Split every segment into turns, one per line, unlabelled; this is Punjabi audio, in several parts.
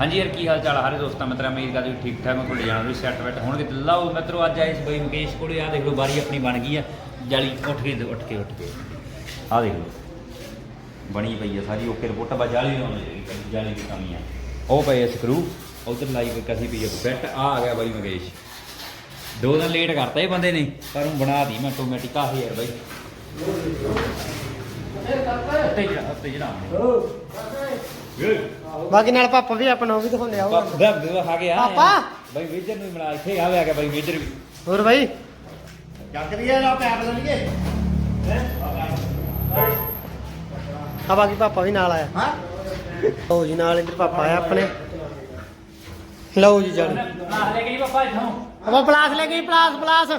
ਹਾਂਜੀ ਯਾਰ ਕੀ ਹਾਲ ਚਾਲ ਆ ਸਾਰੇ ਦੋਸਤਾਂ ਮਿੱਤਰਾਂ ਉਮੀਦ ਕਰਦੇ ਹੋ ਠੀਕ ਠਾਕ ਹੋ ਤੁਹਾਡੇ ਜਾਣਾ ਵੀ ਸੈੱਟ ਬੈਠ ਹੋਣਗੇ। ਤੇ ਲਓ ਮਿੱਤਰੋ ਅੱਜ ਆਏ ਇਸ ਬਈ ਮੁਕੇਸ਼ ਕੋਲੇ ਆ ਦੇਖ ਲਓ ਬਾਰੀ ਆਪਣੀ ਬਣ ਗਈ ਆ। ਜਾਲੀ ਉੱਠ ਕੇ ਉੱਠ ਕੇ ਉੱਠ ਕੇ ਆ ਦੇਖ ਲਓ ਬਣੀ ਪਈ ਆ ਸਾਰੀ ਓਕੇ ਰਿਪੋਰਟ ਬਾ ਜਾਲੀ ਲਾਉਣੀ ਜਾਲੀ ਦੀ ਕਮੀ ਆ। ਉਹ ਪਏ ਆ ਸਕਰੂ ਉਧਰ ਲਾਈ ਕੋਈ ਕਸੀ ਪਈ ਆ ਬੈਟ ਆ ਆ ਗਿਆ ਬਾਈ ਮੁਕੇਸ਼। ਦੋ ਦਿਨ ਲੇਟ ਕਰਤਾ ਇਹ ਬੰਦੇ ਨੇ ਪਰ ਉਹ ਬਣਾ ਦੀ ਮੈਂ ਆਟੋਮੈਟਿਕ ਆ ਯਾਰ ਬਾਈ। ਉੱਤੇ ਜਿਹੜਾ ਉੱਤੇ ਜਿਹੜਾ
ਬਾਕੀ ਨਾਲ ਪਾਪਾ ਵੀ ਆਪਣਾ ਉਹ ਵੀ ਦਿਖਾਉਂਦੇ ਆ ਉਹ
ਪਾਪਾ ਦਾ ਖਾ ਕੇ ਆ।
ਪਾਪਾ?
ਬਾਈ ਮੇਜਰ ਨੂੰ ਮਿਲਾ ਇੱਥੇ ਆਵੇ ਆ ਗਿਆ ਬਾਈ ਮੇਜਰ ਵੀ।
ਹੋਰ ਬਾਈ?
ਚੱਕ ਦਈਏ ਨਾ ਪੈਪ ਲਣਗੇ
ਆ ਬਾਕੀ ਪਾਪਾ ਵੀ ਨਾਲ ਆਇਆ।
ਹਾਂ?
ਲਓ ਜੀ ਨਾਲ ਇੱਧਰ ਪਾਪਾ ਆਇਆ ਆਪਣੇ। ਲਓ ਜੀ ਜਾਲੀ
ਆ ਲੈ ਗਈ ਪਾਪਾ ਇਥੋਂ।
ਆਪਾਂ ਪਲਾਸ ਲੈ ਗਈ ਪਲਾਸ ਪਲਾਸ।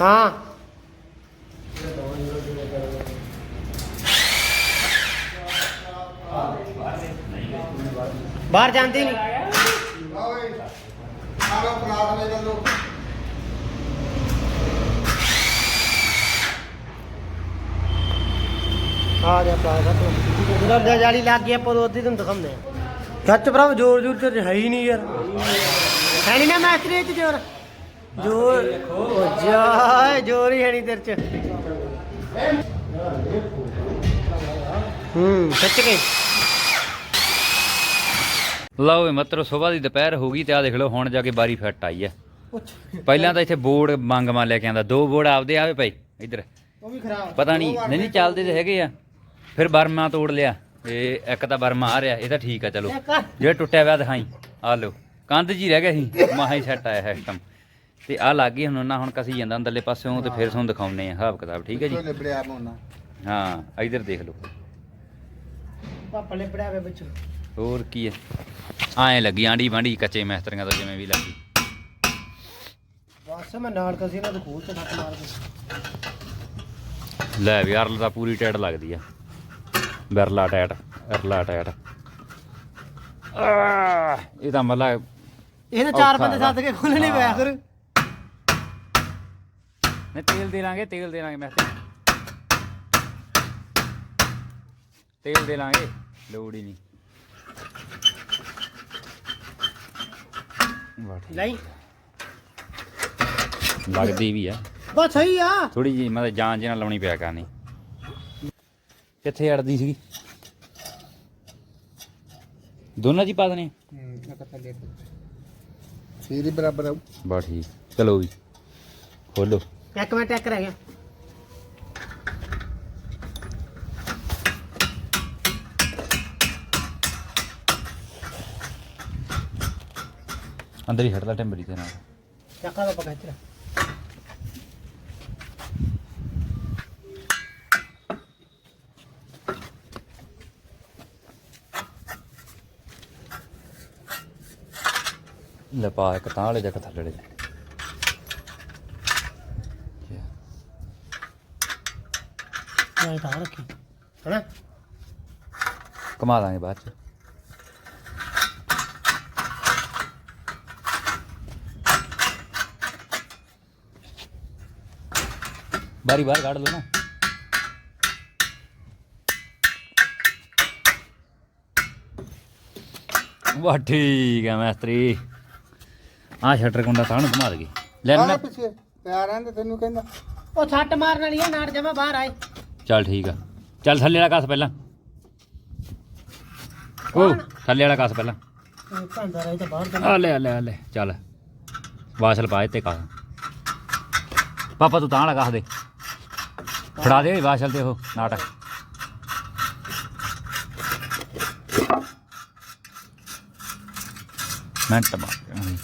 ਹਾਂ। ਬਾਹਰ ਜਾਂਦੀ ਨਹੀਂ।
ਓਏ ਆਰੋ ਪਲਾਸ ਲੈ ਚੱਲੋ
ਆ ਗਿਆ ਪਲਾਸ ਜਦੋਂ ਦਾ ਜਾਲੀ ਲੱਗ ਗਈ ਆਪਾਂ ਉਹਦੀ ਤੁਹਾਨੂੰ ਦਿਖਾਉਂਦੇ ਆ। ਸੱਚ ਭਰਾ ਜ਼ੋਰ ਜ਼ੋਰ ਤੇ ਹੈ ਹੀ ਨਹੀਂ ਯਾਰ। ਹੈ ਨਹੀਂ ਨਾ ਮੈਸਤਰੀ ਚ ਜ਼ੋਰ? ਜ਼ੋਰ। ਉਹ ਜਾ ਜ਼ੋਰ ਹੀ ਹੈ ਨਹੀਂ ਤੇਰੇ ਚ। ਹੂੰ ਸੱਚ ਕੇ।
ਲਓ ਵੀ ਮਤਰੋ ਸਵੇਰ ਦੀ ਦੁਪਹਿਰ ਹੋ ਗਈ ਤੇ ਆ ਦੇਖ ਲਓ ਹੁਣ ਜਾ ਕੇ ਬਾਰੀ ਫਿੱਟ ਆਈ ਆ। ਪਹਿਲਾਂ ਤਾਂ ਇੱਥੇ ਬੋਰਡ ਮੰਗ ਮਾ ਲੈ ਕੇ ਆਂਦਾ ਦੋ ਬੋਰਡ ਆਪਦੇ ਆਵੇ ਪਏ ਇੱਧਰ।
ਉਹ ਵੀ ਖਰਾਬ।
ਪਤਾ ਨਹੀਂ ਨਹੀਂ ਨਹੀਂ ਚੱਲਦੇ ਤੇ ਹੈਗੇ ਆ। ਫਿਰ ਬਰਮਾ ਤੋੜ ਲਿਆ। ਇਹ ਇੱਕ ਤਾਂ ਬਰਮਾ ਆ ਰਿਹਾ ਇਹ ਤਾਂ ਠੀਕ ਆ ਚਲੋ। ਜਿਹੜਾ ਟੁੱਟਿਆ ਹੋਇਆ ਦਿਖਾਈ ਆ ਲਓ। ਕੰਧ ਜੀ ਰਹਿ ਗਿਆ ਸੀ ਮਾਹਾ ਹੀ ਸੈੱਟ ਆਇਆ ਸਿਸਟਮ ਤੇ ਆ ਲੱਗ ਗਈ ਹੁਣ ਨਾ ਹੁਣ ਕਸੀ ਜਾਂਦਾ ਅੰਦਰਲੇ ਪਾਸਿਓਂ ਤੇ ਫਿਰ ਤੁਹਾਨੂੰ ਦਿਖਾਉਨੇ ਆ ਹਿਸਾਬ ਕਿਤਾਬ ਠੀਕ ਹੈ ਜੀ? ਹਾਂ ਇਧਰ ਦੇਖ ਲਓ।
ਪਾਪਾ ਲੈ ਪੜਿਆ ਵੇ ਬੱਚੋ
ਹੋਰ ਕੀ ਹੈ ਐਂ ਲੱਗੀ ਆਂਡੀ ਬਾਂਡੀ ਕੱਚੇ ਮਿਸਤਰੀਆਂ ਤੋਂ ਜਿਵੇਂ ਵੀ ਲੱਗੀ।
ਬਸ ਮੈਂ ਨਾਲ ਕਸੀ ਦੇ ਖੋਲ ਤੇ ਸੱਟ ਮਾਰ ਕੇ।
ਲੈ ਵੀ ਅਰਲ ਤਾਂ ਪੂਰੀ ਟਾਈਟ ਲੱਗਦੀ ਆ। ਬਿਰਲਾ ਟਾਈਟ ਅਰਲਾ ਟਾਈਟ ਇਹ ਤਾਂ ਮਤਲਬ
ਇਹ ਤਾਂ ਚਾਰ ਬੰਦੇ। ਸੱਦ ਕੇ ਖੋਲਣੇ ਪਿਆ ਫਿਰ।
ਨੇ ਤੇਲ ਦੇ ਲਾਂਗੇ ਤੇਲ ਦੇ ਲਾਂਗੇ ਮਿਸਤਰੀ। ਤੇਲ ਦੇ ਲਾਂਗੇ ਲੋੜ ਹੀ ਨਹੀਂ ਵਾਹ ਠੀਕ।
ਨਹੀਂ।
ਲੱਗਦੀ ਵੀ ਆ।
ਬਸ ਸਹੀ ਆ।
ਥੋੜੀ ਜੀ ਮਤਲਬ ਜਾਨ ਜਿਹੀ ਨਾਲ ਲਾਉਣੀ ਪਿਆ ਕਰਨੀ। ਕਿੱਥੇ ਅੜਦੀ ਸੀਗੀ? ਦੋਨਾਂ ਜੀ ਪਾ ਦਨੇ
ਹੂੰ ਇੱਕ ਥੱਲੇ ਸੀਰੀ ਬਰਾਬਰ ਆਊ।
ਬਾ ਠੀਕ। ਚਲੋ ਵੀ। ਖੋਲੋ
ਇੱਕ ਮਿੰਟ ਇੱਕ ਰਹਿ ਗਿਆ।
ਅੰਦਰ ਹੀ ਛੱਡਦਾ ਟੈਂਬਰੀ ਤੇ ਨਾਲ।
ਚੱਕਾ ਪਾਪਾ ਕਹਿੰਦੇ
ਲੈ ਪਾ ਇੱਕ ਤਾਂ ਵਾਲੇ ਜੱਕ ਥੱਲੇ ਦੇ
ਨਹੀਂ ਤਾਂ ਰੱਖੀ। ਹਣਾ
ਕਮਾ ਦਾਂਗੇ ਬਾਅਦ ਚ। ਬਾਰੀ ਬਾਹਰ ਕੱਢ ਲਓ ਨਾ। ਵਾਹ ਠੀਕ ਹੈ ਮੈਸਤਰੀ। ਆ ਸ਼ਟਰ ਕੁੰਡਾ ਤਾਂ ਨੂੰ ਘੁਮਾ ਦਗੇ ਲੈ ਨਾ
ਪਿੱਛੇ ਪਿਆਰਾਂ ਦੇ ਤੈਨੂੰ ਕਹਿੰਦਾ।
ਉਹ ਛੱਟ ਮਾਰਨ ਵਾਲੀ ਆ ਨਾੜ ਜਮਾ ਬਾਹਰ ਆਏ।
ਚੱਲ ਠੀਕ ਆ। ਚੱਲ ਥੱਲੇ ਵਾਲਾ ਕੱਸ ਪਹਿਲਾਂ। ਉਹ ਥੱਲੇ ਵਾਲਾ ਕੱਸ ਪਹਿਲਾਂ।
ਇਹ ਭਾਂਦਾ ਰਹੇ ਤਾਂ ਬਾਹਰ ਜਮਾ
ਆ ਲੈ ਆ ਲੈ ਆ ਲੈ। ਚੱਲ। ਵਾਸਲ ਪਾ ਇੱਥੇ ਕੱਸ। ਪਾਪਾ ਤੂੰ ਤਾਂ ਲਗਾ ਦੇ। ਫੜਾ ਦੇ ਵਾਸਲ ਤੇ ਉਹ ਨਾਟਕ। ਮਿੰਟ ਬਾਅਦ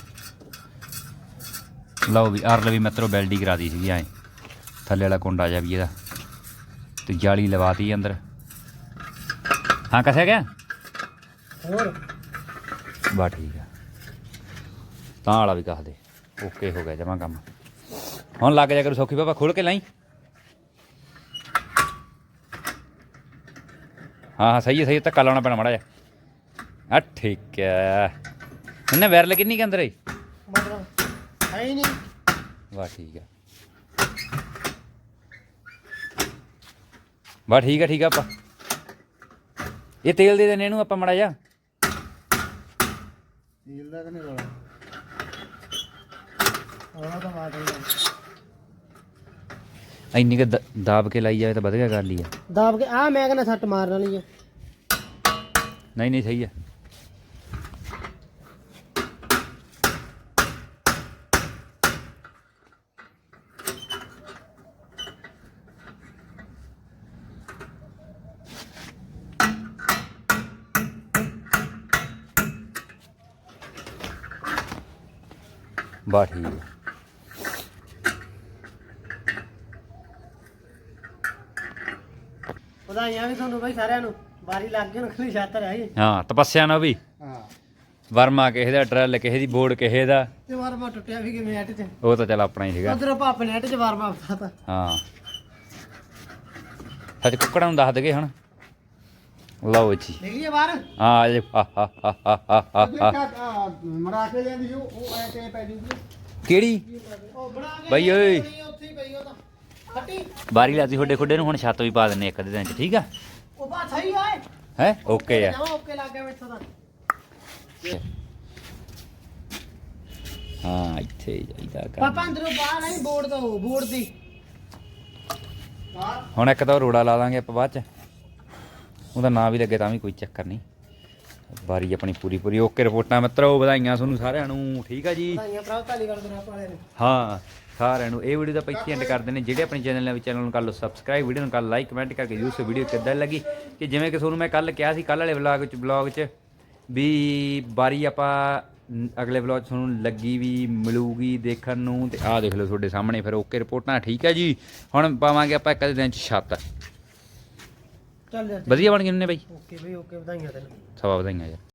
ਲਓ ਵੀ ਅਰਲ ਵੀ ਮਿੱਤਰੋ ਬੈਲਡੀ ਕਰਾ ਦੀ ਸੀਗੀ ਐ। ਥੱਲੇ ਵਾਲਾ ਕੁੰਡਾ ਜਾ ਵੀ ਇਹਦਾ। ਤੇ ਜਾਲੀ ਲਵਾਤੀ ਅੰਦਰ। ਹਾਂ ਕਸਿਆ ਗਿਆ?
ਹੋਰ।
ਬਾ ਠੀਕ ਆ। ਤਾਂ ਵਾਲਾ ਵੀ ਕਹ ਦੇ। ਓਕੇ ਹੋ ਗਿਆ ਜਮਾ ਕੰਮ। ਹੁਣ ਲੱਗ ਜਾ ਕਰੂ ਸੌਖੀ ਬਾਬਾ ਖੋਲ ਕੇ ਲਾਈ। ਹਾਂ ਹਾਂ, ਸਹੀ ਹੈ ਸਹੀ ਹੈ, ਧੱਕਾ ਲਾਉਣਾ ਪੈਣਾ ਮਾੜਾ ਜਿਹਾ। ਆ, ਠੀਕ ਹੈ। ਇਹਨੇ ਵਾਇਰਲ ਕਿੰਨੀ ਕੇ ਅੰਦਰ ਹੈ
ਮਤਲਬ ਹੈ ਹੀ ਨਹੀਂ
ਵਾਹ, ਠੀਕ ਹੈ। ਵਾਹ, ਠੀਕ ਹੈ ਠੀਕ ਹੈ ਆਪਾਂ। ਇਹ ਤੇਲ ਦੇ ਦੇਣੇ ਇਹਨੂੰ ਆਪਾਂ ਮਾੜਾ ਜਿਹਾ।
ਤੇਲ ਦਾ ਕਿ ਨਹੀਂ ਰੋਲਾ।
ਆਹ ਤਾਂ ਮਾਰ ਦਿੰਦਾ
ਇੰਨੀ ਕਿ ਦਾਬ ਕੇ ਲਾਈ ਜਾਵੇ ਤਾਂ ਵਧੀਆ ਗੱਲ ਹੀ ਆ।
ਦਾਬ ਕੇ ਆ ਮੈਂ ਕਹਿੰਦਾ ਸੱਟ ਮਾਰਨ ਵਾਲੀ ਆ।
ਨਹੀਂ ਨਹੀਂ ਸਹੀ ਆ। ਬਾ ਠੀਕ ਆ।
ਵਧਾਈਆਂ ਵੀ ਤੁਹਾਨੂੰ ਬਾਈ ਸਾਰਿਆਂ ਨੂੰ। ਬਾਰੀ ਲੱਗ ਗਈ ਨਖਲੀ ਛਾਤਰ ਹੈ
ਹਾਂ ਤਪੱਸਿਆ ਨਾ ਵੀ।
ਹਾਂ।
ਵਰਮਾ ਕਿਸੇ ਦਾ ਟਰੈਲ ਕਿਸੇ ਦੀ ਬੋਰਡ ਕਿਸੇ ਦਾ।
ਤੇ ਵਾਰਮਾ ਟੁੱਟਿਆ ਵੀ ਕਿਵੇਂ ਐਟ ਚ?
ਉਹ ਤਾਂ ਚੱਲ ਆਪਣਾ ਹੀ ਸੀਗਾ।
ਉਧਰ ਪਾਪ ਨੇ ਐਟ ਚ ਵਾਰਮਾ ਪਤਾ
ਹਾਂ। ਸੱਚ ਕੁੱਕੜਾਂ ਨੂੰ ਦੱਸ ਦਗੇ ਹੁਣ। ਲਓ ਜੀ।
ਨਿਕਲੀਏ ਬਾਹਰ।
ਹਾਂ ਆ ਜੇ ਹਾ ਹਾ ਹਾ ਹਾ ਹਾ ਹਾ ਹਾ।
ਮਰਾ ਕੇ ਲੈਂਦੀ ਉਹ ਉਹ ਐ ਤੇ ਪੈ ਜੂਗੀ?
ਕਿਹੜੀ?
ਉਹ ਬਣਾ ਕੇ
ਬਈ ਓਏ।
ਉੱਥੇ ਹੀ ਪਈ ਉਹ ਤਾਂ।
ਬਾਰੀ ਲਾਤੀ ਤੁਹਾਡੇ ਖੁੱਡੇ ਨੂੰ ਹੁਣ ਛੱਤ ਵੀ ਪਾ ਦਿੰਨੇ ਇੱਕ ਅੱਧੇ ਦਿਨ ਚ ਠੀਕ ਆ?
ਉਹ ਬਾ ਸਹੀ ਆਏ
ਹੈ? ਓਕੇ ਆ।
ਓਕੇ ਲੱਗ ਗਿਆ ਮੈਥੋਂ ਤਾਂ।
ਹਾਂ ਇੱਥੇ ਜਾਈਦਾ
ਪਾਪਾ
ਕੰਮ
ਅੰਦਰੋਂ ਬਾਹਰ ਆਈ ਬੋਰਡ ਤੋਂ ਬੋਰਡ ਦੀ।
ਹੁਣ ਇੱਕ ਤਾਂ ਰੋੜਾ ਲਾ ਲਾਂਗੇ ਆਪਾਂ ਬਾਅਦ ਚ। ਉਹਦਾ ਨਾਂ ਵੀ ਲੱਗੇ ਤਾਂ ਵੀ ਕੋਈ ਚੱਕਰ ਨਹੀਂ। ਬਾਰੀ ਆਪਣੀ ਪੂਰੀ ਪੂਰੀ ਓਕੇ ਰਿਪੋਰਟਾਂ ਮਿੱਤਰੋ ਵਧਾਈਆਂ ਤੁਹਾਨੂੰ ਸਾਰਿਆਂ ਨੂੰ ਠੀਕ ਆ ਜੀ?
ਵਧਾਈਆਂ ਭਰਾ ਧਾਲੀ ਕਰ ਦੇਣਾ ਪਾਲੇ ਨੇ।
ਹਾਂ ਸਾਰਿਆਂ ਨੂੰ ਇਹ ਵੀਡੀਓ ਦਾ ਪੈਕੀ ਐਂਡ ਕਰਦੇ ਨੇ। ਜਿਹੜੇ ਆਪਣੇ ਚੈਨਲ ਨਾਲ ਚੈਨਲ ਨੂੰ ਕਰ ਲਓ ਸਬਸਕ੍ਰਾਈਬ ਵੀਡੀਓ ਨੂੰ ਕਰ ਲਾਈਕ ਕਮੈਂਟ ਕਰਕੇ ਜਰੂਰ ਸੇ ਵੀਡੀਓ ਕਿੱਦਾਂ ਲੱਗੀ? ਕਿ ਜਿਵੇਂ ਕਿ ਤੁਹਾਨੂੰ ਮੈਂ ਕੱਲ ਕਿਹਾ ਸੀ ਕੱਲ ਵਾਲੇ ਵਲੌਗ ਚ ਵਲੌਗ ਚ ਵੀ ਬਾਰੀ ਆਪਾਂ ਨ- ਅਗਲੇ ਵਲੌਗ 'ਚ ਤੁਹਾਨੂੰ ਲੱਗੀ ਵੀ ਮਿਲੂਗੀ ਦੇਖਣ ਨੂੰ ਤੇ ਆਹ ਦੇਖ ਲਓ ਤੁਹਾਡੇ ਸਾਹਮਣੇ ਫਿਰ ਓਕੇ ਰਿਪੋਰਟਾਂ ਠੀਕ ਹੈ ਜੀ? ਹੁਣ ਪਾਵਾਂਗੇ ਆਪਾਂ ਇੱਕ ਦਿਨ ਚ ਛੱਤ।
ਚੱਲ ਯਾਰ
ਵਧੀਆ ਬਣ ਗਏ ਨੇ ਬਾਈ।
ਓਕੇ ਬਈ ਓਕੇ ਵਧਾਈਆਂ ਤੈਨੂੰ।
ਸਵਾ ਵਧਾਈਆਂ ਯਾਰ।